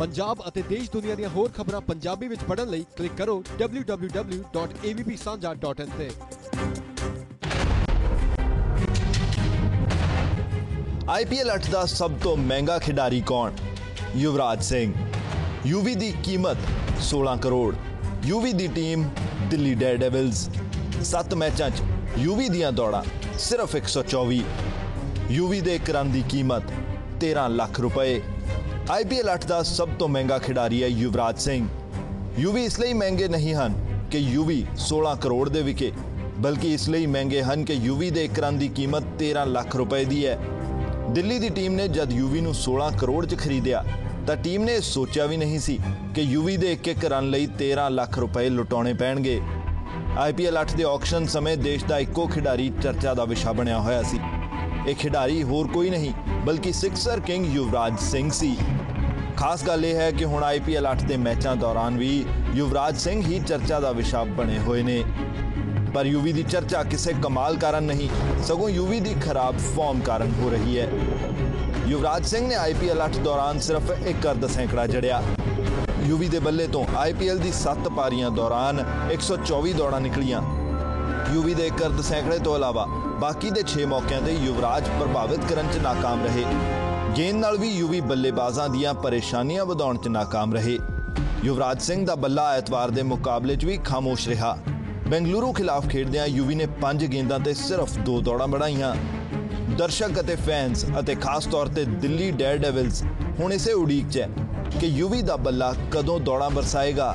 ਪੰਜਾਬ ਅਤੇ ਦੇਸ਼ ਦੁਨੀਆ ਦੀਆਂ ਹੋਰ ਖਬਰਾਂ ਪੰਜਾਬੀ ਵਿੱਚ ਪੜ੍ਹਨ ਲਈ ਕਲਿੱਕ ਕਰੋ www.avpsanja.in ਤੇ। ਆਈਪੀਐਲ 8 ਦਾ ਸਭ ਤੋਂ ਮਹਿੰਗਾ ਖਿਡਾਰੀ ਕੌਣ? ਯੁਵਰਾਜ ਸਿੰਘ। ਯੂਵੀ ਦੀ ਕੀਮਤ 16 ਕਰੋੜ। ਯੂਵੀ ਦੀ ਟੀਮ ਦਿੱਲੀ ਡੇਅਰਡੇਵਿਲਸ 7 ਮੈਚਾਂ 'ਚ ਯੂਵੀ ਦੀਆਂ ਦੌੜਾਂ ਸਿਰਫ 124 ਯੂਵੀ ਦੇ ਇੱਕ ਰਨ ਦੀ ਕੀਮਤ 13 ਲੱਖ ਰੁਪਏ। ਆਈਪੀਐਲ 8 ਦਾ ਸਭ ਤੋਂ ਮਹਿੰਗਾ ਖਿਡਾਰੀ ਹੈ ਯੁਵਰਾਜ ਸਿੰਘ। ਯੂਵੀ ਇਸ ਲਈ ਮਹਿੰਗੇ ਨਹੀਂ ਹਨ ਕਿ ਯੂਵੀ 16 ਕਰੋੜ ਦੇ ਵਿਕੇ, ਬਲਕਿ ਇਸ ਲਈ ਮਹਿੰਗੇ ਹਨ ਕਿ ਯੂਵੀ ਦੇ ਇੱਕ ਰਨ ਦੀ ਕੀਮਤ 13 ਲੱਖ ਰੁਪਏ ਦੀ ਹੈ। ਦਿੱਲੀ ਦੀ ਟੀਮ ਨੇ ਜਦ ਯੂਵੀ ਨੂੰ 16 ਕਰੋੜ 'ਚ ਖਰੀਦਿਆ, ਤਾਂ ਟੀਮ ਨੇ ਇਹ ਸੋਚਿਆ ਵੀ ਨਹੀਂ ਸੀ ਕਿ ਯੂਵੀ ਦੇ ਇੱਕ ਇੱਕ ਰਨ ਲਈ 13 ਲੱਖ ਰੁਪਏ ਲੁਟਾਉਣੇ ਪੈਣਗੇ। ਆਈਪੀਐਲ 8 ਦੇ ਆਕਸ਼ਨ ਸਮੇਂ ਦੇਸ਼ ਦਾ ਇੱਕੋ ਖਿਡਾਰੀ ਚਰਚਾ ਦਾ ਵਿਸ਼ਾ ਬਣਿਆ ਹੋਇਆ ਸੀ। ਇਹ ਖਿਡਾਰੀ ਹੋਰ ਕੋਈ ਨਹੀਂ, ਬਲਕਿ ਸਿਕਸਰ ਕਿੰਗ ਯੁਵਰਾਜ ਸਿੰਘ ਸੀ। ਖਾਸ ਗੱਲ ਇਹ ਹੈ ਕਿ ਹੁਣ ਆਈਪੀਐਲ 8 ਦੇ ਮੈਚਾਂ ਦੌਰਾਨ ਵੀ ਯੁਵਰਾਜ ਸਿੰਘ ਹੀ ਚਰਚਾ ਦਾ ਵਿਸ਼ਾ ਬਣੇ ਹੋਏ ਨੇ। ਪਰ ਯੂਵੀ ਦੀ ਚਰਚਾ ਕਿਸੇ ਕਮਾਲ ਕਾਰਨ ਨਹੀਂ, ਸਗੋਂ ਯੂਵੀ ਦੀ ਖਰਾਬ ਫਾਰਮ ਕਾਰਨ ਹੋ ਰਹੀ ਹੈ। ਯੁਵਰਾਜ ਸਿੰਘ ਨੇ ਆਈਪੀਐਲ 8 ਦੌਰਾਨ ਸਿਰਫ ਇੱਕ ਅਰਧ ਸੈਂਕੜਾ ਜੜਿਆ। ਯੂਵੀ ਦੇ ਬੱਲੇ ਤੋਂ ਆਈਪੀਐਲ ਦੀ 7 ਪਾਰੀਆਂ ਦੌਰਾਨ 124 ਦੌੜਾਂ ਨਿਕਲੀਆਂ। ਯੂਵੀ ਦੇ ਇੱਕ ਅਰਧ ਸੈਂਕੜੇ ਤੋਂ ਇਲਾਵਾ ਬਾਕੀ ਦੇ 6 ਮੌਕਿਆਂ ਤੇ ਯੁਵਰਾਜ ਪ੍ਰਭਾਵਿਤ ਕਰਨ 'ਚ ਨਾਕਾਮ ਰਹੇ। ਗੇਂਦ ਨਾਲ ਵੀ ਯੂਵੀ ਬੱਲੇਬਾਜ਼ਾਂ ਦੀਆਂ ਪਰੇਸ਼ਾਨੀਆਂ ਵਧਾਉਣ 'ਚ ਨਾਕਾਮ ਰਹੇ। ਯੁਵਰਾਜ ਸਿੰਘ ਦਾ ਬੱਲਾ ਐਤਵਾਰ ਦੇ ਮੁਕਾਬਲੇ 'ਚ ਵੀ ਖਾਮੋਸ਼ ਰਿਹਾ। ਬੈਂਗਲੁਰੂ ਖਿਲਾਫ ਖੇਡਦਿਆਂ ਯੂਵੀ ਨੇ 5 ਗੇਂਦਾਂ ਤੇ ਸਿਰਫ 2 ਦੌੜਾਂ ਬਣਾਈਆਂ। ਦਰਸ਼ਕ ਅਤੇ ਫੈਨਸ ਅਤੇ ਖਾਸ ਤੌਰ ਤੇ ਦਿੱਲੀ ਡੇਅਰਡੇਵਿਲਸ ਹੁਣ ਇਸੇ ਉਡੀਕ 'ਚ ਹੈ ਕਿ ਯੂਵੀ ਦਾ ਬੱਲਾ ਕਦੋਂ ਦੌੜਾਂ ਬਰਸਾਏਗਾ।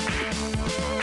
Thank you.